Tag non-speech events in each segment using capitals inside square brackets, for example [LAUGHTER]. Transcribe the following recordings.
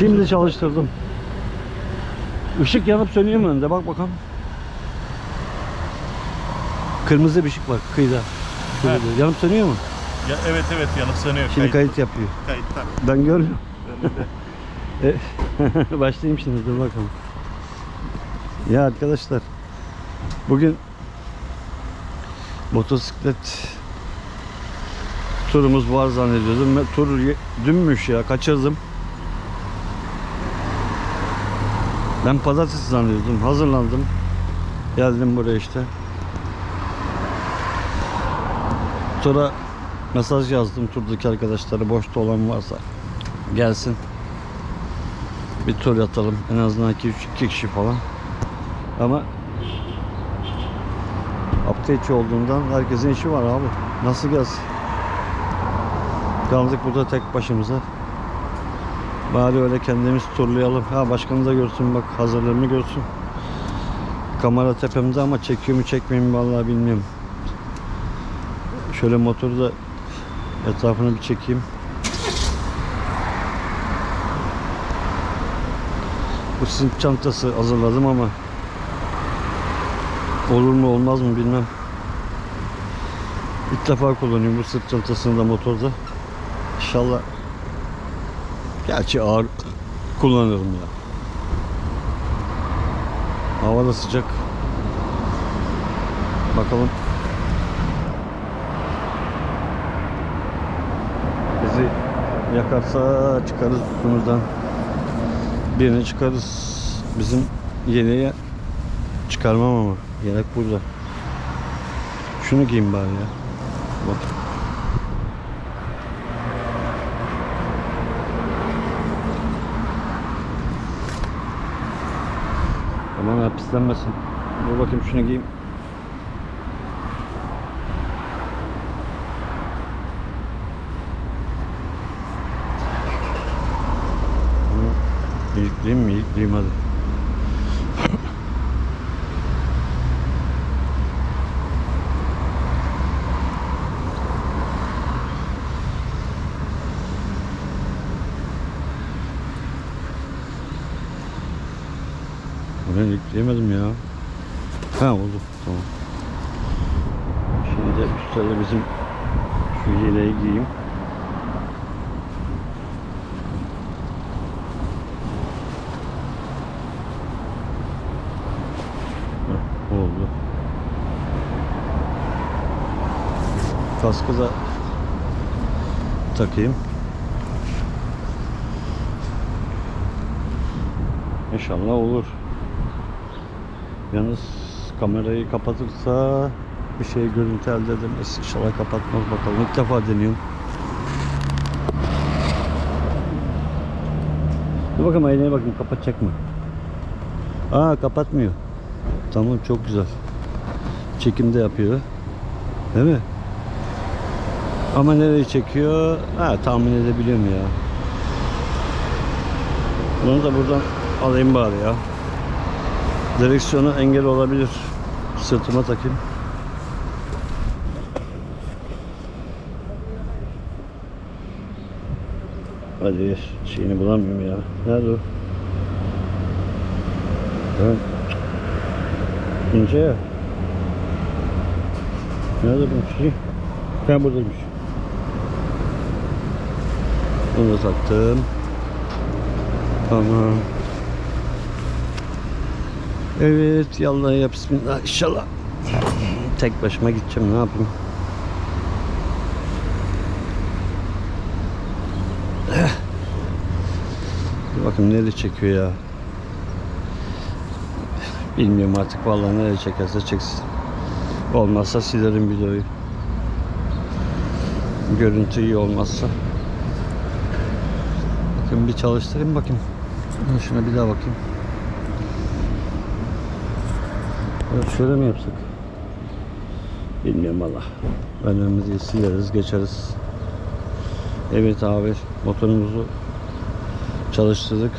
Şimdi çalıştırdım. Işık yanıp sönüyor mu önde? Bak bakalım. Kırmızı bir ışık var kıyıda. Evet. Yanıp sönüyor mu? Ya, evet evet yanıp sönüyor. Şimdi Kayıt- kayıt yapıyor. Kayıtta. Ben görmüyorum. Önünde. [LAUGHS] E, [LAUGHS] Başlayayım şimdi dur bakalım. Ya arkadaşlar bugün motosiklet turumuz var zannediyordum. Ben tur ye- dünmüş ya kaçırdım. Ben pazartesi zannediyordum. Hazırlandım. Geldim buraya işte. Tura mesaj yazdım turdaki arkadaşlara boşta olan varsa gelsin bir tur atalım. En azından 2 2 kişi falan. Ama hafta içi olduğundan herkesin işi var abi. Nasıl gelsin? Kaldık burada tek başımıza. Bari öyle kendimiz turlayalım. Ha başkanı da görsün bak hazırlığımı görsün. Kamera tepemde ama çekiyor mu çekmiyor mu vallahi bilmiyorum. Şöyle motoru da etrafını bir çekeyim. Bu sırt çantası hazırladım ama olur mu olmaz mı bilmem. İlk defa kullanıyorum bu sırt çantasını da motorda. İnşallah gerçi ağır kullanırım ya. Hava da sıcak. Bakalım. Bizi yakarsa çıkarız üstümüzden birini çıkarız. Bizim yeleğe çıkarmam ama. Yelek burada. Şunu giyeyim bari ya. Bak. Aman ha pislenmesin. Dur bakayım şunu giyeyim. Bunu Yükleyeyim mi? Yükleyeyim hadi. Ben yükleyemedim ya. Ha oldu. Tamam. Şimdi de üstlerle bizim şu yeleği giyeyim. Heh. Kaskı da takayım. İnşallah olur. Yalnız kamerayı kapatırsa bir şey görüntü elde edemez. İnşallah kapatmaz bakalım. İlk defa deniyorum. Dur bakalım aynaya bakayım kapatacak mı? Aa kapatmıyor. Tamam çok güzel. Çekim de yapıyor. Değil mi? Ama nereye çekiyor? Ha tahmin edebiliyorum ya. Bunu da buradan alayım bari ya. Direksiyona engel olabilir. Sırtıma takayım. Hadi şeyini bulamıyorum ya. Nerede o? Ha. İnce ya. Nerede bu şey? Ha buradaymış. Bunu da taktım. Tamam. Evet yallah ya bismillah inşallah. Tek başıma gideceğim ne yapayım. Eh. Bir bakın nereye çekiyor ya. Bilmiyorum artık vallahi nereye çekerse çeksin. Olmazsa silerim videoyu. Görüntü iyi olmazsa. Bakın bir çalıştırayım bakayım. Şuna bir daha bakayım. Evet, şöyle mi yapsak? Bilmiyorum valla. Önümüzü sileriz, geçeriz. Evet abi, motorumuzu çalıştırdık.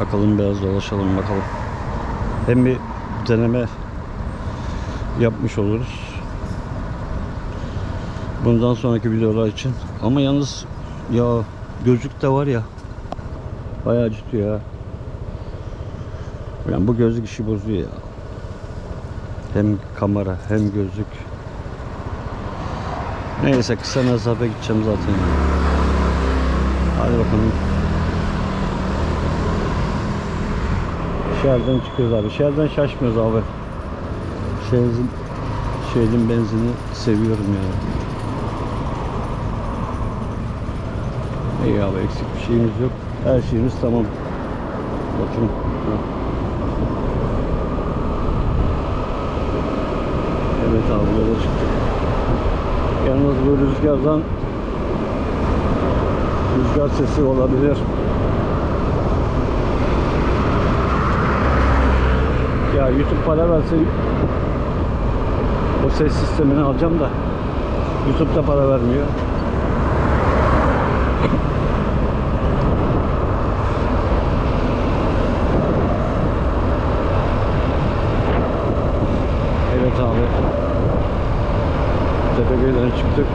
Bakalım biraz dolaşalım bakalım. Hem bir deneme yapmış oluruz. Bundan sonraki videolar için. Ama yalnız ya gözlük de var ya. Bayağı acıtıyor ya. Yani bu gözlük işi bozuyor ya. Hem kamera hem gözlük. Neyse kısa mesafe gideceğim zaten. Hadi bakalım. Şehirden çıkıyoruz abi. Şehirden şaşmıyoruz abi. Şehrin, şehrin benzini seviyorum yani. İyi abi eksik bir şeyimiz yok. Her şeyimiz tamam. Bakın. Evet abi yola çıktık. Yalnız bu rüzgardan rüzgar sesi olabilir. Ya YouTube para verse o ses sistemini alacağım da YouTube'da para vermiyor. Evet abi. Tepegöy'den çıktık.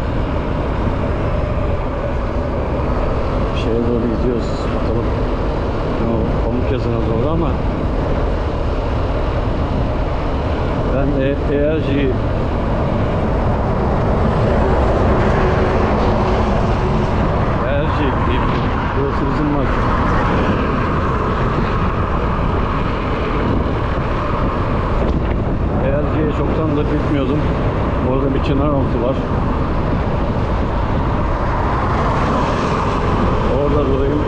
Şeye doğru gidiyoruz. Bakalım. O pamuk yazına doğru ama ben e ERG ERG'ye çoktan da bitmiyordum. Orada bir çınar altı var. Orada durayım.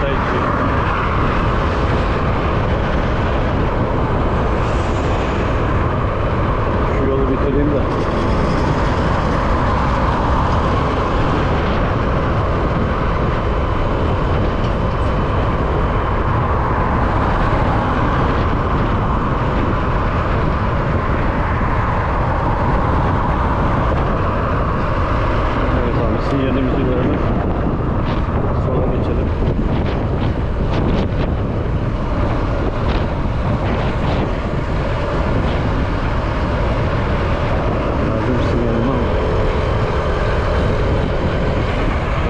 Çay içeyim. Şu yolu bitireyim de. Evet abi sinyalimizi verelim. Sola geçelim. Verdim sinyalimi ama.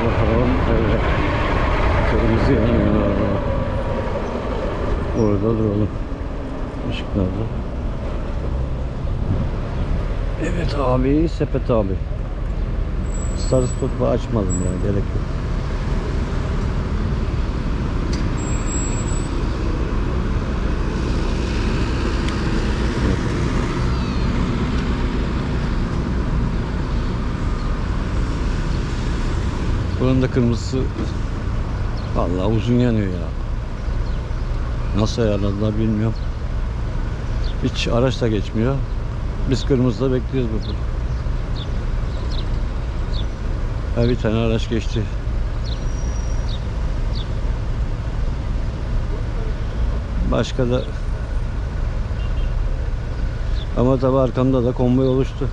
Bakalım evet. Kırmızı yanıyor. Orada duralım. Işıklarda. Evet abi, sepet abi. Star Spot açmadım ya gerek yok. Buranın da kırmızısı vallahi uzun yanıyor ya. Nasıl ayarladılar bilmiyorum. Hiç araç da geçmiyor. Biz kırmızıda bekliyoruz burada. Ha, bir tane araç geçti. Başka da ama tabi arkamda da konvoy oluştu.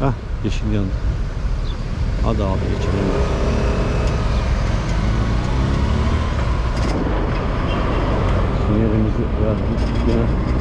Hah yeşil yandı. Hadi abi geçelim. 不要急